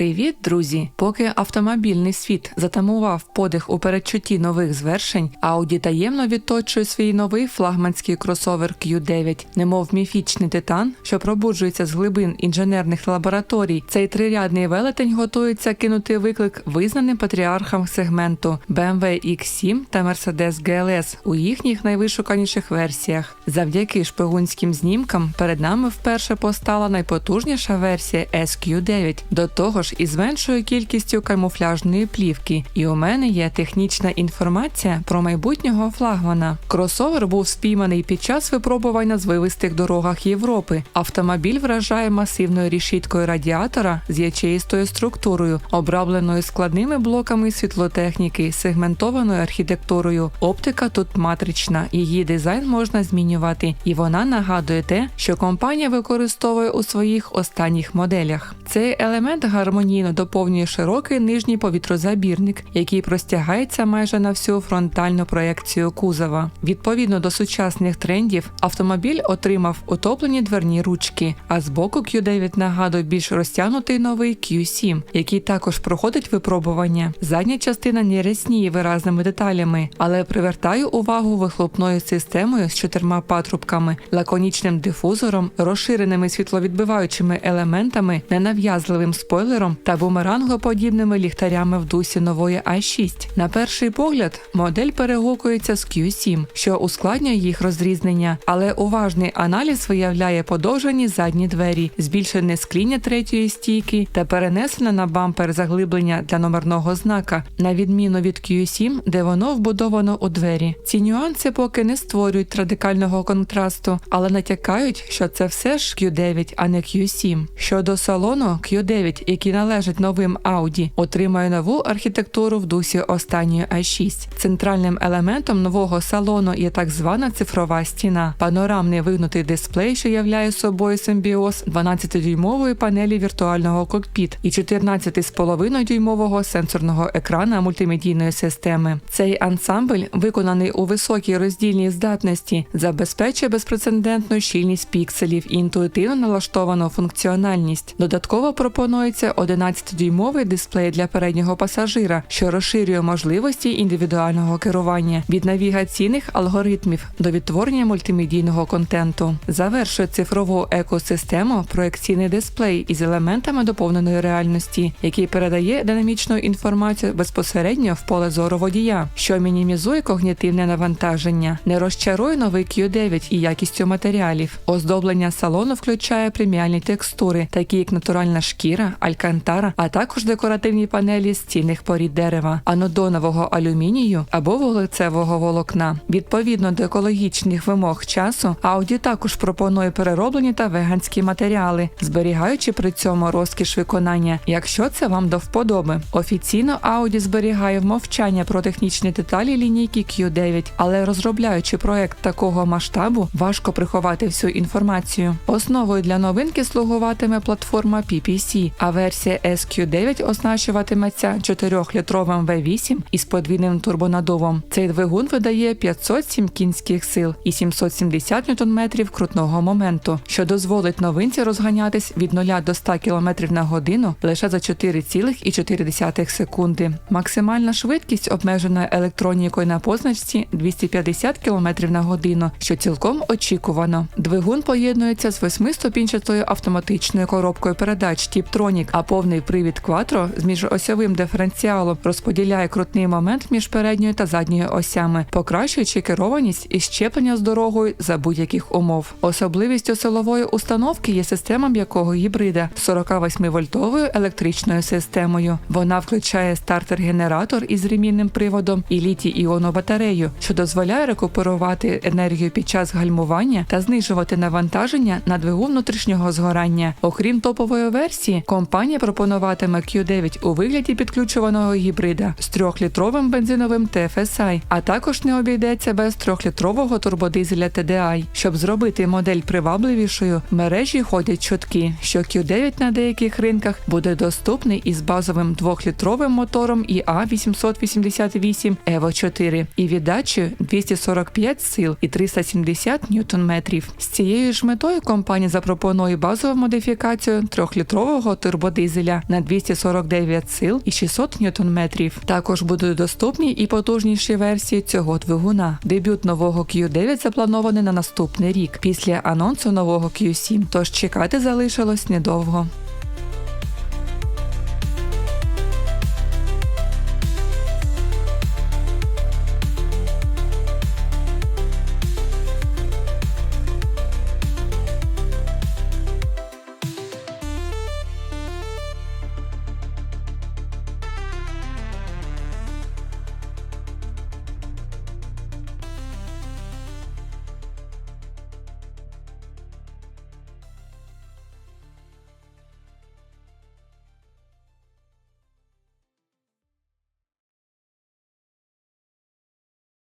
Привіт, друзі! Поки автомобільний світ затамував подих у передчутті нових звершень, Audi таємно відточує свій новий флагманський кросовер Q9, немов міфічний титан, що пробуджується з глибин інженерних лабораторій. Цей трирядний велетень готується кинути виклик визнаним патріархам сегменту BMW X7 та Mercedes GLS у їхніх найвишуканіших версіях. Завдяки шпигунським знімкам перед нами вперше постала найпотужніша версія SQ9. До того ж, із меншою кількістю камуфляжної плівки. І у мене є технічна інформація про майбутнього флагмана. Кросовер був спійманий під час випробувань на звивистих дорогах Європи. Автомобіль вражає масивною рішіткою радіатора з ячеїстою структурою, обробленою складними блоками світлотехніки, сегментованою архітектурою. Оптика тут матрична, її дизайн можна змінювати, і вона нагадує те, що компанія використовує у своїх останніх моделях. Цей елемент гармонійно доповнює широкий нижній повітрозабірник, який простягається майже на всю фронтальну проекцію кузова. Відповідно до сучасних трендів, автомобіль отримав утоплені дверні ручки, а збоку Q9 нагадує більш розтягнутий новий Q7, який також проходить випробування. Задня частина не рясніє виразними деталями, але привертає увагу вихлопною системою з чотирма патрубками, лаконічним дифузором, розширеними світловідбиваючими елементами, ненав'язливим спойлером та бумерангоподібними ліхтарями в дусі нової А6. На перший погляд, модель перегукується з Q7, що ускладнює їх розрізнення, але уважний аналіз виявляє подовжені задні двері, збільшене скління третьої стійки та перенесене на бампер заглиблення для номерного знака, на відміну від Q7, де воно вбудовано у двері. Ці нюанси поки не створюють радикального контрасту, але натякають, що це все ж Q9, а не Q7. Щодо салону, Q9, який належить новим Audi, отримає нову архітектуру в дусі останньої A6. Центральним елементом нового салону є так звана цифрова стіна, панорамний вигнутий дисплей, що являє собою симбіоз 12-дюймової панелі віртуального кокпіт і 14,5-дюймового сенсорного екрана мультимедійної системи. Цей ансамбль, виконаний у високій роздільній здатності, забезпечує безпрецедентну щільність пікселів і інтуїтивно налаштовану функціональність. Додатково пропонується 11-дюймовий дисплей для переднього пасажира, що розширює можливості індивідуального керування від навігаційних алгоритмів до відтворення мультимедійного контенту. Завершує цифрову екосистему проекційний дисплей із елементами доповненої реальності, який передає динамічну інформацію безпосередньо в поле зору водія, що мінімізує когнітивне навантаження, не розчарує новий Q9 і якістю матеріалів. Оздоблення салону включає преміальні текстури, такі як натуральна шкіра, алькантара, а також декоративні панелі з цінних порід дерева, анодонового алюмінію або вуглецевого волокна. Відповідно до екологічних вимог часу, Audi також пропонує перероблені та веганські матеріали, зберігаючи при цьому розкіш виконання, якщо це вам до вподоби. Офіційно Audi зберігає мовчання про технічні деталі лінійки Q9, але розробляючи проект такого масштабу, важко приховати всю інформацію. Основою для новинки слугуватиме платформа PPC, а версія SQ9 оснащуватиметься 4-літровим V8 із подвійним турбонадувом. Цей двигун видає 507 кінських сил і 770 Нм крутного моменту, що дозволить новинці розганятись від 0 до 100 км на годину лише за 4,4 секунди. Максимальна швидкість обмежена електронікою на позначці 250 км на годину, що цілком очікувано. Двигун поєднується з восьмиступінчатою автоматичною коробкою передач Tiptronic, а повний привід Quattro з міжосьовим диференціалом розподіляє крутний момент між передньою та задньою осями, покращуючи керованість і щеплення з дорогою за будь-яких умов. Особливістю силової установки є система м'якого гібрида 48-вольтовою електричною системою. Вона включає стартер-генератор із ремінним приводом і літій-іонну батарею, що дозволяє рекуперувати енергію під час гальмування та знижувати навантаження на двигун внутрішнього згорання. Окрім топової версії, компанія пропонуватиме Q9 у вигляді підключуваного гібрида з 3-літровим бензиновим TFSI, а також не обійдеться без 3-літрового турбодизеля TDI. Щоб зробити модель привабливішою, в мережі ходять чутки, що Q9 на деяких ринках буде доступний із базовим 2-літровим мотором ІА 888 Evo 4 і віддачею 245 сил і 370 ньютон-метрів. З цією ж метою компанія запропонує базову модифікацію 3-літрового турбодизеля дизеля на 249 сил і 600 ньютон-метрів. Також будуть доступні і потужніші версії цього двигуна. Дебют нового Q9 запланований на наступний рік після анонсу нового Q7, тож чекати залишилось недовго.